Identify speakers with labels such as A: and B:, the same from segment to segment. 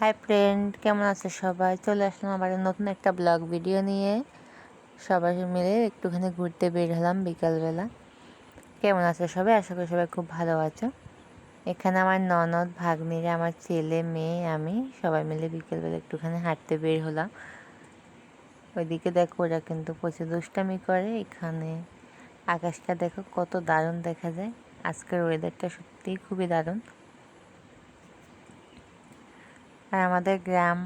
A: Hi friend কেমন আছে সবাই? চলে আসলাম আবার নতুন একটা ব্লগ ভিডিও নিয়ে। সবাই মিলে একটুখানি ঘুরতে বের হলাম বিকালবেলা। কেমন আছে সবাই? আশা করি সবাই খুব ভালো আছো। এখানে আমার ননদ, ভাগ্নিরা, আমার ছেলে, মেয়ে, আমি সবাই মিলে বিকেলবেলা একটুখানি হাঁটতে বের হলাম। ওইদিকে দেখো ওরা কিন্তু প্রচুর দুষ্টামি করে। এখানে আকাশটা দেখো কত দারুণ দেখা যায়। আজকের ওয়েদারটা সত্যিই খুবই দারুণ। আর আমাদের গ্রাম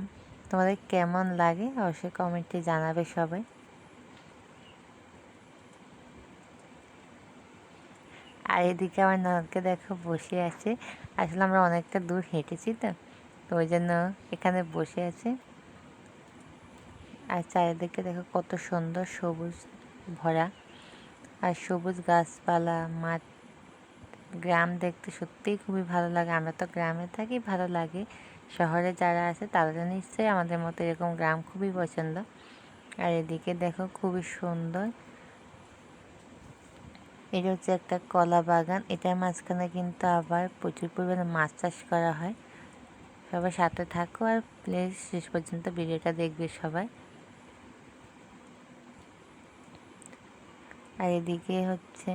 A: তোমাদের কেমন লাগে অবশ্যই কমেন্টে জানাবে সবাই। আর এদিকে আমার ননদকে দেখো বসে আছে। আসলে আমরা অনেকটা দূর হেঁটেছি তো তো ওই জন্য এখানে বসে আছে। আর চারিদিকে দেখো কত সুন্দর সবুজ ভরা। আর সবুজ গাছপালা, মাঠ, গ্রাম দেখতে সত্যিই খুবই ভালো লাগে। আমরা তো গ্রামে থাকি, ভালো লাগে। শহরে যারা আছে তারা নিশ্চয়ই আমাদের মতো এরকম গ্রাম খুবই পছন্দ। আর এদিকে দেখো খুবই সুন্দর। এটা হচ্ছে একটা কলা বাগান। এটার মাঝখানে কিন্তু আবার প্রচুর পরিমাণে মাছ চাষ করা হয়। সবাই সাথে থাকো আর প্লিজ শেষ পর্যন্ত ভিডিওটা দেখবে সবাই। আর এদিকে হচ্ছে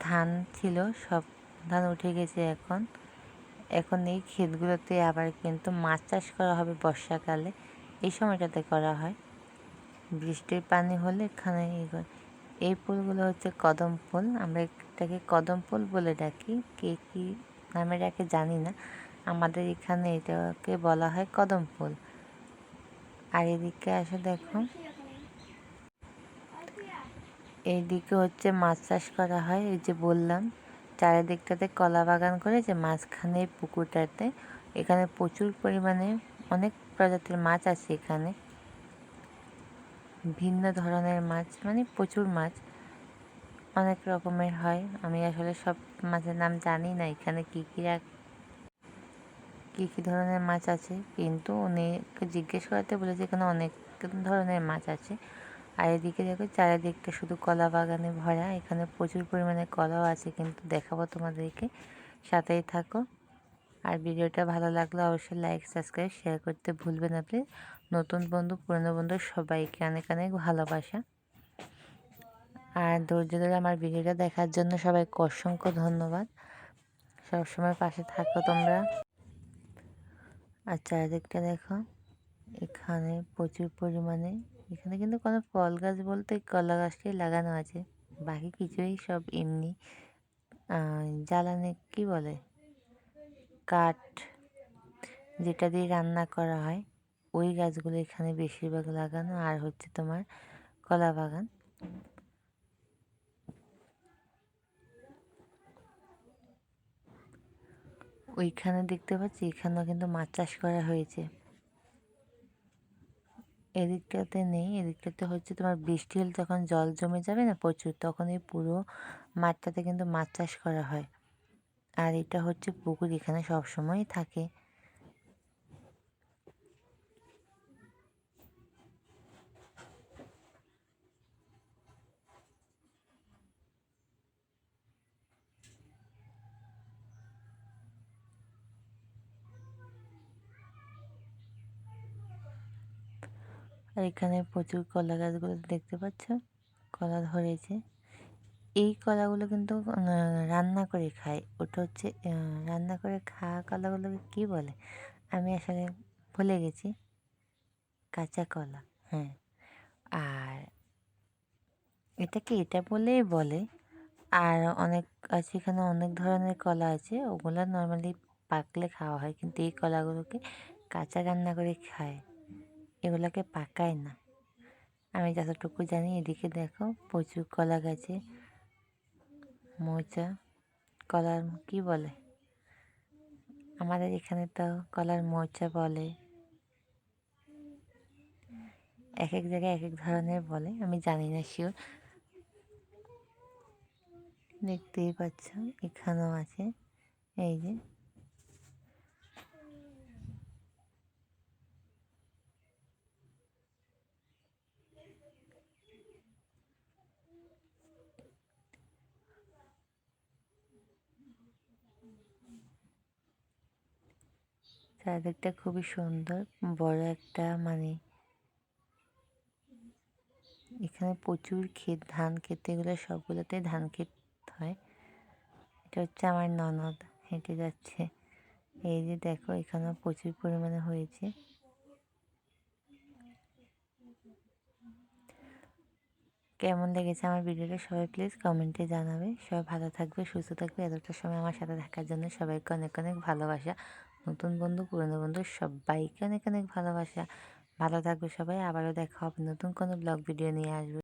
A: ধান ছিল, সব ধান উঠে গেছে এখন। এখন এই ক্ষেতগুলোতে আবার কিন্তু মাছ চাষ করা হবে বর্ষাকালে। এই সময়টাতে করা হয়। বৃষ্টির পানি হলে এখানে এই ফুলগুলো হচ্ছে কদম ফুল আমরা এটাকে কদম ফুল বলে ডাকি। কে কী নামে ডাকে জানি না। আমাদের এখানে এটাকে বলা হয় কদম ফুল আর এদিকে আসে দেখো। এইদিকে হচ্ছে মাছ চাষ করা হয়। এই যে বললাম চারিদিকটাতে কলা বাগান করে যে মাঝখানে পুকুরটাতে। এখানে প্রচুর পরিমাণে অনেক প্রজাতির মাছ আছে এখানে। ভিন্ন ধরনের মাছ মানে প্রচুর মাছ। অনেক রকমের হয়। আমি আসলে সব মাছের নাম জানি না, এখানে কী কী এক কী কী ধরনের মাছ আছে। কিন্তু উনিকে জিজ্ঞেস করাতে বলেছে এখানে অনেক ধরনের মাছ আছে। আর এদিকে দেখো, চারিদিকটা শুধু কলা বাগানে ভরা। এখানে প্রচুর পরিমাণে কলাও আছে কিন্তু দেখাবো তোমাদেরকে। সাথেই থাকো। আর ভিডিওটা ভালো লাগলে অবশ্যই লাইক সাবস্ক্রাইব শেয়ার করতে ভুলবে না প্লিজ নতুন বন্ধু, পুরনো বন্ধু, সবাইকে অনেক অনেক ভালোবাসা। আর ধৈর্য ধরে আমার ভিডিওটা দেখার জন্য সবাইকে অসংখ্য ধন্যবাদ। সবসময় পাশে থাকো তোমরা। আর চারিদিকটা দেখো, এখানে প্রচুর পরিমাণে এখানে কিন্তু কোনো ফল গাছ বলতে কলা গাছটাই লাগানো আছে। বাকি কিছুই সব এমনি জ্বালানি, কি বলে? কাঠ যেটা দিয়ে রান্না করা হয়, ওই গাছগুলো এখানে বেশিরভাগ লাগানো। আর হচ্ছে তোমার কলা বাগান। ওইখানে দেখতে পাচ্ছি, এখানেও কিন্তু মাছ চাষ করা হয়েছে। এদিকটাতে নেই, এদিকটাতে হচ্ছে তোমার বৃষ্টি হলে তখন জল জমে যাবে না প্রচুর তখন এই পুরো মাঠটাতে কিন্তু মাছ চাষ করা হয়। আর এটা হচ্ছে পুকুর, এখানে সবসময় থাকে। আর এখানে প্রচুর কলা গাছগুলো দেখতে পাচ্ছ, কলা ধরেছে। এই কলাগুলো কিন্তু রান্না করে খায়। ওটা হচ্ছে রান্না করে খাওয়া কলাগুলোকে কী বলে? আমি আসলে ভুলে গেছি। কাঁচা কলা হ্যাঁ। আর এটাকে এটা বলেই বলে? আর অনেক, আছে এখানে অনেক ধরনের কলা আছে। ওগুলো নর্মালি পাকলে খাওয়া হয়, কিন্তু এই কলাগুলোকে কাঁচা রান্না করে খায়। এগুলোকে পাকায় না। আমি যতটুকু জানি, এদিকে দেখো প্রচুর কলা গাছে মোচা, কলার কি বলে? আমাদের এখানে তো কলার মোচা বলে। এক এক জায়গায় এক এক ধরনের বলে, আমি জানি না শিওর দেখতেই পাচ্ছ, এখানেও আছে, এই যে। চারদিকটা খুবই সুন্দর। বড় একটা মানে এখানে প্রচুর ক্ষেত, ধান ক্ষেত, এগুলো সবগুলোতে ধান ক্ষেত হয়। এটা হচ্ছে আমার ননদ, হেঁটে যাচ্ছে। এই যে দেখো, এখানেও প্রচুর পরিমাণে হয়েছে। কেমন লেগেছে আমার ভিডিওটা সবাই প্লিজ কমেন্টে জানাবে। সবাই ভালো থাকবে, সুস্থ থাকবে। এতটা সময় আমার সাথে থাকার জন্য সবাইকে অনেক অনেক ভালোবাসা। নতুন বন্ধু, পুরনো বন্ধু, সবাইকে অনেক অনেক ভালোবাসা। ভালো থাকবে সবাই, আবারও দেখা হবে নতুন কোনো ব্লগ ভিডিও নিয়ে আসবে।